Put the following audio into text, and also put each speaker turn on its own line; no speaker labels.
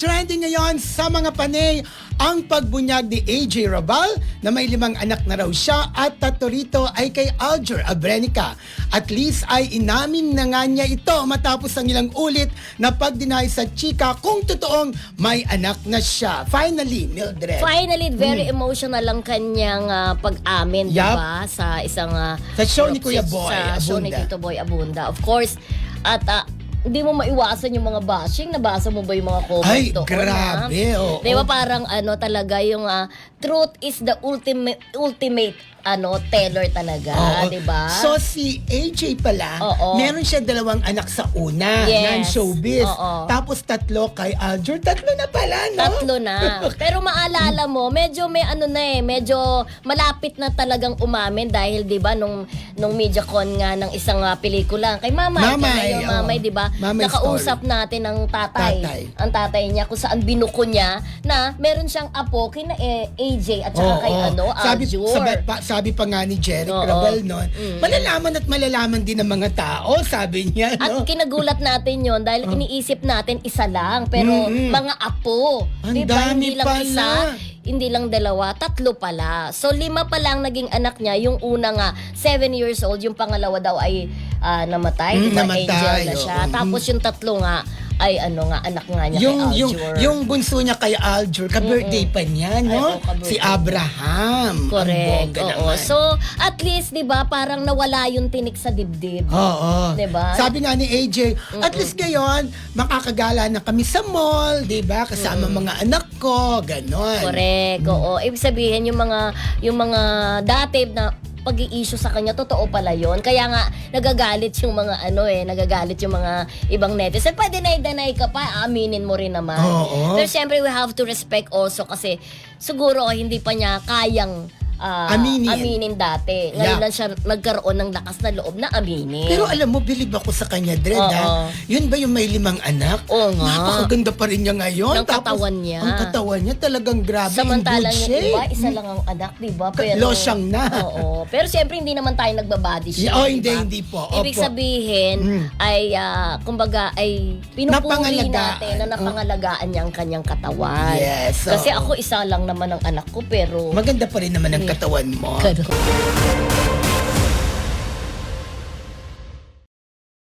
trending ngayon sa mga panay ang pagbunyag ni AJ Rabal na may limang anak na raw siya at tatlo rito ay kay Alger Abrenica. At least ay inamin na nga niya ito matapos ang ilang ulit na pagdinay sa chika kung totoong may anak na siya. Finally, Mildred.
Finally, very emotional ang kanyang ah, pag-amin,
Hmm. Yup.
di ba? Sa isang... ah,
Sa show ni Kuya
sa
Boy
show ni
Abunda.
Tito Boy Abunda. Of course, at ah, hindi mo maiwasan yung mga bashing. Nabasa mo ba yung mga comments
Ay,
doon?
grabe,
ha?
oo.
Di ba parang ano talaga yung ah, truth is the ultimate ultimate ano teller talaga,
Oo.
di ba?
So si AJ pala,
Oo.
meron siya dalawang anak sa una,
Yes.
non-showbiz.
Oo.
Tapos tatlo kay Alger. Tatlo na pala, no?
Tatlo na. Pero maalala mo, medyo may ano na eh, medyo malapit na talagang umamin dahil 'di ba nung nung MediaCon nga ng isang ah, pelikula kay Mamay,
Mamay,
kay Mayor
oo.
Mamay 'di ba?
Mamay
Nakausap natin ang tatay,
Tatay.
ang tatay niya kung saan binuko niya na meron siyang apo kina eh, AJ at saka
Oo,
kay
oo.
ano,
sabi,
Aljur.
sabi, pa, sabi pa nga ni Jeric
Oo.
Rabal noon,
Mm.
malalaman at malalaman din ng mga tao, sabi niya,
At
no?
kinagulat natin yon dahil iniisip natin isa lang pero
Mm-mm.
mga apo.
Ang
Di ba?
dami
Hindi lang
pala.
isa, hindi lang dalawa, tatlo pala. So lima pa lang naging anak niya. Yung una nga, seven years old. Yung pangalawa daw ay ah, namatay.
Mm, namatay,
Angel na siya.
oo.
Tapos yung tatlo nga, ay ano nga, anak nga niya
yung,
kay
yung,
Aljur.
yung bunso niya kay Alger, ka-birthday pa niya, no?
Ay, ka-birthday.
si Abraham.
Correct. Oo.
naman.
So, at least, di ba, parang nawala yung tinik sa dibdib.
Oo.
Diba?
Sabi nga ni AJ, at least ngayon, makakagala na kami sa mall, di ba? Kasama mga anak ko, ganon.
Correct. Oo. Ibig sabihin yung mga yung mga dati na pag-i-issue sa kanya, totoo pala yon Kaya nga, nagagalit yung mga ano eh, nagagalit yung mga ibang netizen. Pwede na deny ka pa, aminin mo rin naman.
Oo.
Pero syempre, we have to respect also kasi siguro hindi pa niya kayang ah,
Aminin.
dati. Ngayon
Yeah.
lang siya nagkaroon ng lakas na loob na aminin.
Pero alam mo, bilib ako sa kanya, Dred,
Oo.
ha? Yun ba yung may limang anak?
Oo nga.
Napakaganda pa rin niya ngayon.
Ng katawan niya.
Ang katawan niya talagang grabe.
Samantalang yung
shape.
iba, isa lang ang anak, di ba?
Ka- losyang na.
Oo. Pero siyempre, hindi naman tayo nagbabody shame.
Oh,
di
hindi,
ba?
hindi po.
Ibig
Opo.
sabihin,
Mm.
ay, ah, kumbaga, ay pinupuri natin na napangalagaan niya ang kanyang katawan.
Yes,
Kasi
oo.
ako, isa lang naman ang anak ko, pero...
Maganda pa rin naman ang katawan mo.
Ganun.